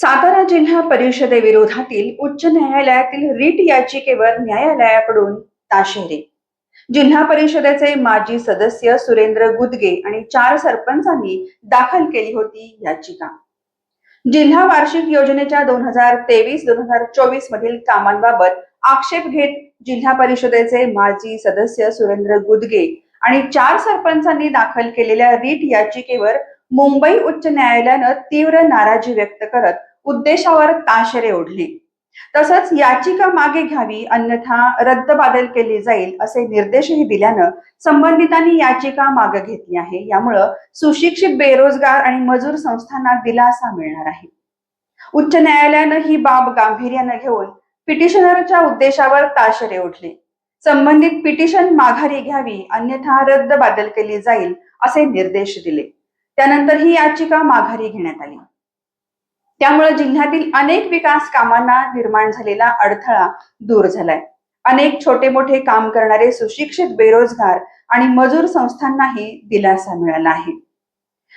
सातारा जिल्हा परिषदेविरोधातील उच्च न्यायालयातील रीट याचिकेवर न्यायालयाकडून ताशेरे. जिल्हा परिषदेचे माजी सदस्य सुरेंद्र गुदगे आणि चार सरपंचांनी दाखल केली होती याचिका. जिल्हा वार्षिक योजनेच्या दोन हजार तेवीस दोन हजार चोवीस मधील कामांबाबत आक्षेप घेत जिल्हा परिषदेचे माजी सदस्य सुरेंद्र गुदगे आणि चार सरपंचांनी दाखल केलेल्या रीट याचिकेवर मुंबई उच्च न्यायालयानं तीव्र नाराजी व्यक्त करत उद्देशावर ताशेरे ओढले. तसंच याचिका मागे घ्यावी अन्यथा रद्दबादल केली जाईल असे निर्देशही दिल्यानं संबंधितांनी याचिका मागे घेतली आहे. यामुळं सुशिक्षित बेरोजगार आणि मजूर संस्थांना दिलासा मिळणार आहे. उच्च न्यायालयानं ही बाब गांभीर्यानं घेऊन पिटिशनरच्या उद्देशावर ताशेरे ओढले. संबंधित पिटिशन माघारी घ्यावी अन्यथा रद्दबादल केली जाईल असे निर्देश दिले. त्यानंतर ही याचिका माघारी घेण्यात आली. त्यामुळे जिल्ह्यातील अनेक विकास कामांना निर्माण झालेला अडथळा दूर झालाय. अनेक छोटे मोठे काम करणारे सुशिक्षित बेरोजगार आणि मजूर संस्थांनाही दिलासा मिळाला आहे.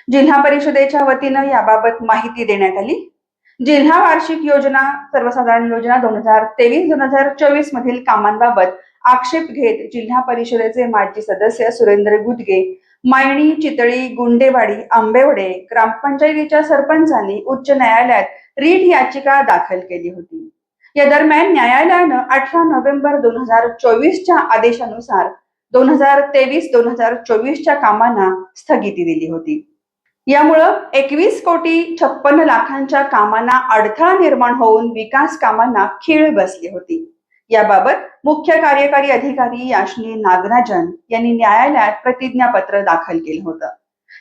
जिल्हा परिषदेच्या वतीनं याबाबत माहिती देण्यात आली. जिल्हा वार्षिक योजना सर्वसाधारण योजना दोन हजार तेवीस दोन हजार चोवीस मधील कामांबाबत आक्षेप घेत जिल्हा परिषदेचे माजी सदस्य सुरेंद्र गुदगे मायणी चितळी गुंडेवाडी आंबेवडे ग्रामपंचायतीच्या सरपंचांनी उच्च न्यायालयात रीट याचिका दाखल केली होती. या दरम्यान न्यायालयानं अठरा नोव्हेंबर दोन हजार चोवीसच्या आदेशानुसार दोन हजार तेवीस दोन हजार चोवीसच्या कामांना स्थगिती दिली होती. यामुळं एकवीस कोटी छप्पन्न लाखांच्या कामांना अडथळा निर्माण होऊन विकास कामांना खीळ बसली होती. याबाबत मुख्य कार्यकारी अधिकारी याशनी नागराजन यांनी न्यायालयात प्रतिज्ञापत्र दाखल केलं होतं.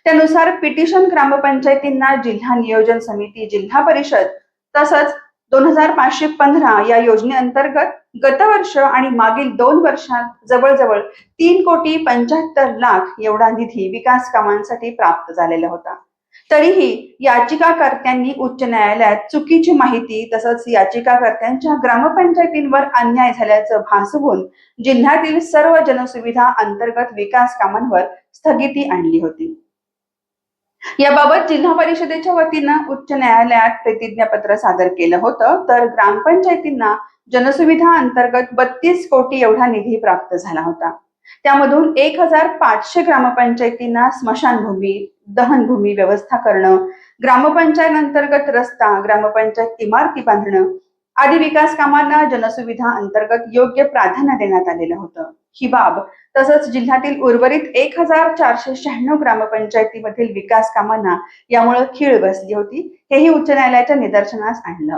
त्यानुसार पिटिशन ग्रामपंचायतींना जिल्हा नियोजन समिती जिल्हा परिषद तसंच दोन हजार पाचशे पंधरा या योजनेअंतर्गत गतवर्ष आणि मागील दोन वर्षात जवळजवळ तीन कोटी पंच्याहत्तर लाख एवढा निधी विकास कामांसाठी प्राप्त झालेला होता. तरीही याचिकाकर्त्यांनी उच्च न्यायालयात चुकीची माहिती तसंच याचिकाकर्त्यांच्या ग्रामपंचायतींवर अन्याय झाल्याचं भासवून जिल्ह्यातील सर्व जनसुविधा अंतर्गत विकास कामांवर स्थगिती आणली होती. याबाबत जिल्हा परिषदेच्या वतीनं उच्च न्यायालयात प्रतिज्ञापत्र सादर केलं होतं तर ग्रामपंचायतींना जनसुविधा अंतर्गत बत्तीस कोटी एवढा निधी प्राप्त झाला होता. त्यामधून एक हजार पाचशे ग्रामपंचायतींना स्मशानभूमी दहनभूमी व्यवस्था करणं ग्रामपंचायत अंतर्गत रस्ता ग्रामपंचायत इमारती बांधणं आदी विकास कामांना जनसुविधा अंतर्गत योग्य प्राधान्य देण्यात आलेलं होतं. ही बाब तसंच जिल्ह्यातील उर्वरित एक हजार चारशे शहाण्णव ग्रामपंचायतीमधील विकास कामांना यामुळे खीळ बसली होती हेही उच्च न्यायालयाच्या निदर्शनास आणलं.